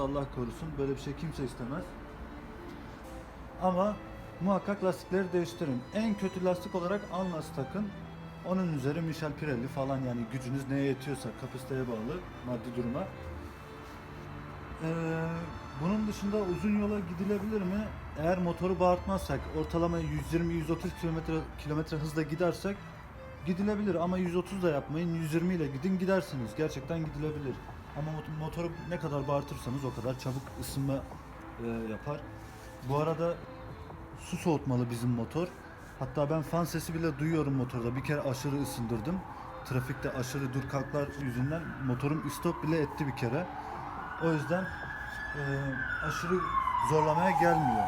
Allah korusun böyle bir şey kimse istemez. Ama muhakkak lastikleri değiştirin. En kötü lastik olarak Anlas takın. Onun üzeri Michel Pirelli falan yani gücünüz neye yetiyorsa kapasiteye bağlı maddi duruma. Ee, bunun dışında uzun yola gidilebilir mi? Eğer motoru bağırtmazsak, ortalama 120-130 kilometre kilometre hızla gidersek gidilebilir ama 130 da yapmayın, 120 ile gidin gidersiniz. Gerçekten gidilebilir. Ama mot- motoru ne kadar bağırtırsanız o kadar çabuk ısınma e, yapar. Bu arada su soğutmalı bizim motor. Hatta ben fan sesi bile duyuyorum motorda. Bir kere aşırı ısındırdım. Trafikte aşırı dur kalklar yüzünden motorum istop bile etti bir kere. O yüzden e, aşırı zorlamaya gelmiyor.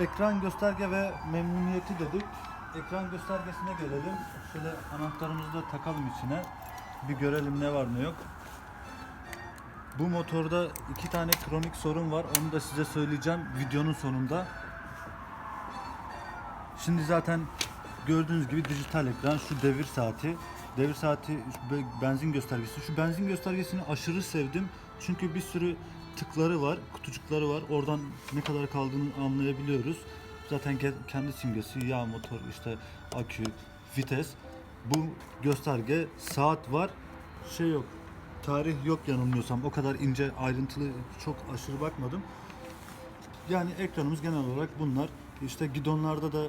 Ekran gösterge ve memnuniyeti dedik. Ekran göstergesine gelelim. Şöyle anahtarımızı da takalım içine. Bir görelim ne var ne yok. Bu motorda iki tane kronik sorun var. Onu da size söyleyeceğim videonun sonunda. Şimdi zaten gördüğünüz gibi dijital ekran, şu devir saati, devir saati, benzin göstergesi. Şu benzin göstergesini aşırı sevdim. Çünkü bir sürü tıkları var, kutucukları var. Oradan ne kadar kaldığını anlayabiliyoruz. Zaten ke- kendi simgesi, yağ, motor, işte akü, vites. Bu gösterge, saat var. Şey yok, tarih yok yanılmıyorsam. O kadar ince, ayrıntılı, çok aşırı bakmadım. Yani ekranımız genel olarak bunlar. İşte gidonlarda da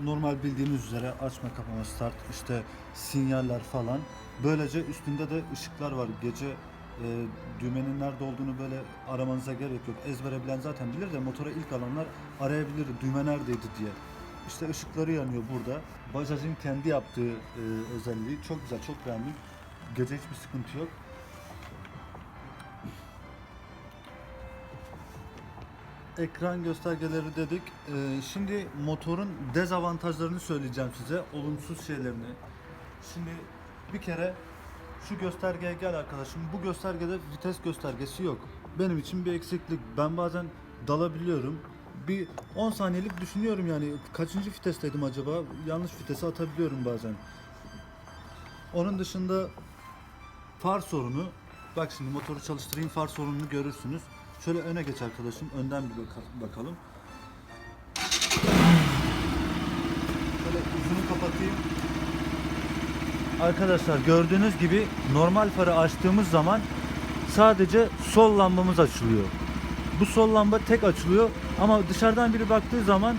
normal bildiğiniz üzere açma kapama start işte sinyaller falan. Böylece üstünde de ışıklar var. Gece e, düğmenin nerede olduğunu böyle aramanıza gerek yok. Ezbere bilen zaten bilir de motora ilk alanlar arayabilir düğme neredeydi diye. İşte ışıkları yanıyor burada. Bajaj'ın kendi yaptığı e, özelliği çok güzel, çok beğendim. Gece hiçbir sıkıntı yok. ekran göstergeleri dedik. Ee, şimdi motorun dezavantajlarını söyleyeceğim size. Olumsuz şeylerini. Şimdi bir kere şu göstergeye gel arkadaşım. Bu göstergede vites göstergesi yok. Benim için bir eksiklik. Ben bazen dalabiliyorum. Bir 10 saniyelik düşünüyorum yani kaçıncı vitesteydim acaba? Yanlış vitese atabiliyorum bazen. Onun dışında far sorunu. Bak şimdi motoru çalıştırayım far sorununu görürsünüz. Şöyle öne geç arkadaşım. Önden bir baka- bakalım. Şöyle uzunu kapatayım. Arkadaşlar gördüğünüz gibi normal farı açtığımız zaman sadece sol lambamız açılıyor. Bu sol lamba tek açılıyor ama dışarıdan biri baktığı zaman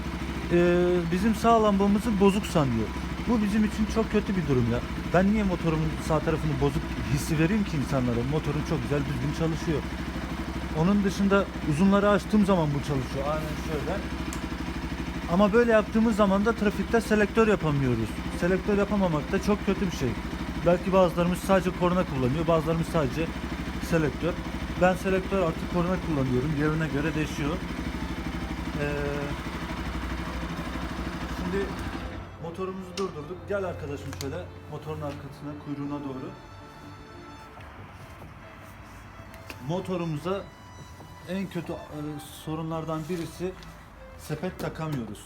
e, bizim sağ lambamızı bozuk sanıyor. Bu bizim için çok kötü bir durum ya. Ben niye motorumun sağ tarafını bozuk hissi vereyim ki insanlara? Motorum çok güzel düzgün çalışıyor. Onun dışında uzunları açtığım zaman bu çalışıyor. Aynen şöyle. Ama böyle yaptığımız zaman da trafikte selektör yapamıyoruz. Selektör yapamamak da çok kötü bir şey. Belki bazılarımız sadece korna kullanıyor, bazılarımız sadece selektör. Ben selektör artık korna kullanıyorum. Yerine göre değişiyor. Ee, şimdi motorumuzu durdurduk. Gel arkadaşım şöyle motorun arkasına, kuyruğuna doğru. Motorumuza en kötü e, sorunlardan birisi sepet takamıyoruz.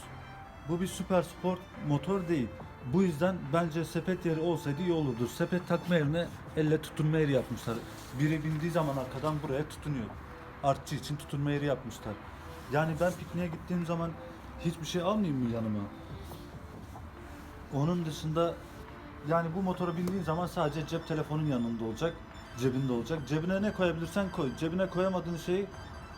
Bu bir süper sport motor değil. Bu yüzden bence sepet yeri olsaydı iyi olurdu. Sepet takma yerine elle tutunma yeri yapmışlar. Biri bindiği zaman arkadan buraya tutunuyor. Artçı için tutunma yeri yapmışlar. Yani ben pikniğe gittiğim zaman hiçbir şey almayayım mı yanıma? Onun dışında yani bu motora bindiğin zaman sadece cep telefonun yanında olacak. Cebinde olacak. Cebine ne koyabilirsen koy. Cebine koyamadığın şeyi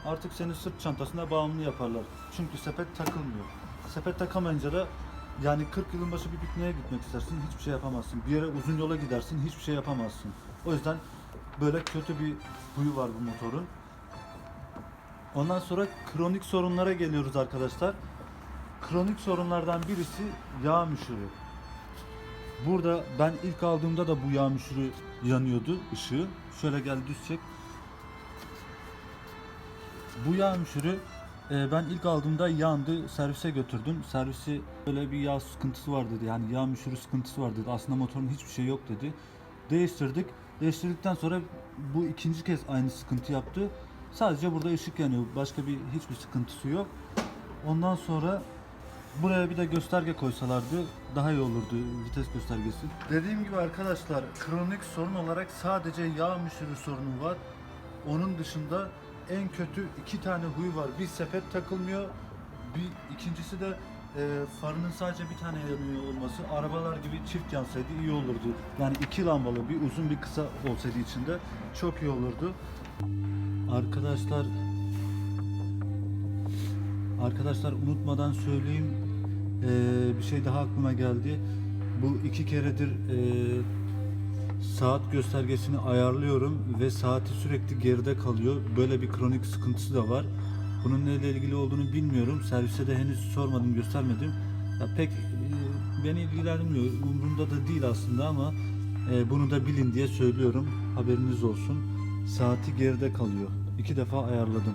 artık senin sırt çantasına bağımlı yaparlar. Çünkü sepet takılmıyor. Sepet takamayınca da yani 40 yılın başı bir pikniğe gitmek istersin hiçbir şey yapamazsın. Bir yere uzun yola gidersin hiçbir şey yapamazsın. O yüzden böyle kötü bir huyu var bu motorun. Ondan sonra kronik sorunlara geliyoruz arkadaşlar. Kronik sorunlardan birisi yağ müşürü. Burada ben ilk aldığımda da bu yağ müşürü yanıyordu ışığı. Şöyle gel düz çek. Bu yağ müşürü ben ilk aldığımda yandı. Servise götürdüm. Servisi böyle bir yağ sıkıntısı var dedi. Yani yağ müşürü sıkıntısı var dedi. Aslında motorun hiçbir şey yok dedi. Değiştirdik. Değiştirdikten sonra bu ikinci kez aynı sıkıntı yaptı. Sadece burada ışık yanıyor. Başka bir hiçbir sıkıntısı yok. Ondan sonra buraya bir de gösterge koysalardı daha iyi olurdu vites göstergesi. Dediğim gibi arkadaşlar kronik sorun olarak sadece yağ müşürü sorunu var. Onun dışında en kötü iki tane huyu var. Bir sepet takılmıyor. Bir ikincisi de e, farının sadece bir tane yanıyor olması. Arabalar gibi çift yansaydı iyi olurdu. Yani iki lambalı bir uzun bir kısa olsaydı içinde çok iyi olurdu. Arkadaşlar Arkadaşlar unutmadan söyleyeyim eee, bir şey daha aklıma geldi. Bu iki keredir eee, saat göstergesini ayarlıyorum ve saati sürekli geride kalıyor. Böyle bir kronik sıkıntısı da var. Bunun neyle ilgili olduğunu bilmiyorum. Servise de henüz sormadım, göstermedim. Ya pek eee, beni ilgilenmiyor. Umurumda da değil aslında ama eee, bunu da bilin diye söylüyorum. Haberiniz olsun. Saati geride kalıyor. İki defa ayarladım.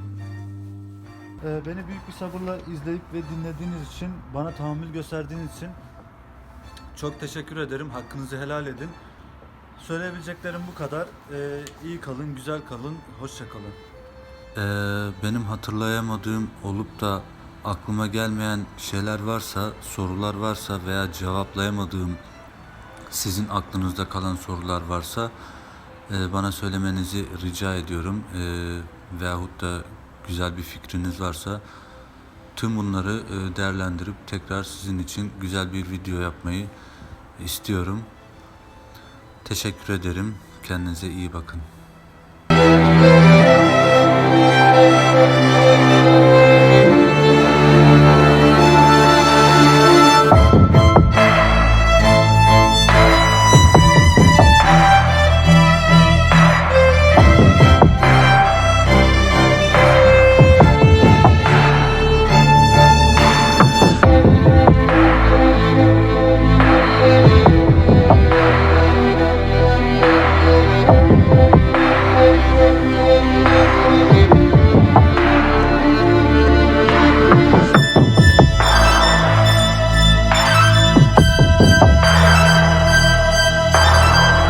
Ee, beni büyük bir sabırla izleyip ve dinlediğiniz için, bana tahammül gösterdiğiniz için çok teşekkür ederim. Hakkınızı helal edin. Söyleyebileceklerim bu kadar. Ee, iyi kalın, güzel kalın, hoşça kalın. Ee, benim hatırlayamadığım olup da aklıma gelmeyen şeyler varsa, sorular varsa veya cevaplayamadığım sizin aklınızda kalan sorular varsa e, bana söylemenizi rica ediyorum. E, veyahut da güzel bir fikriniz varsa tüm bunları e, değerlendirip tekrar sizin için güzel bir video yapmayı istiyorum. Teşekkür ederim. Kendinize iyi bakın.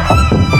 Bye.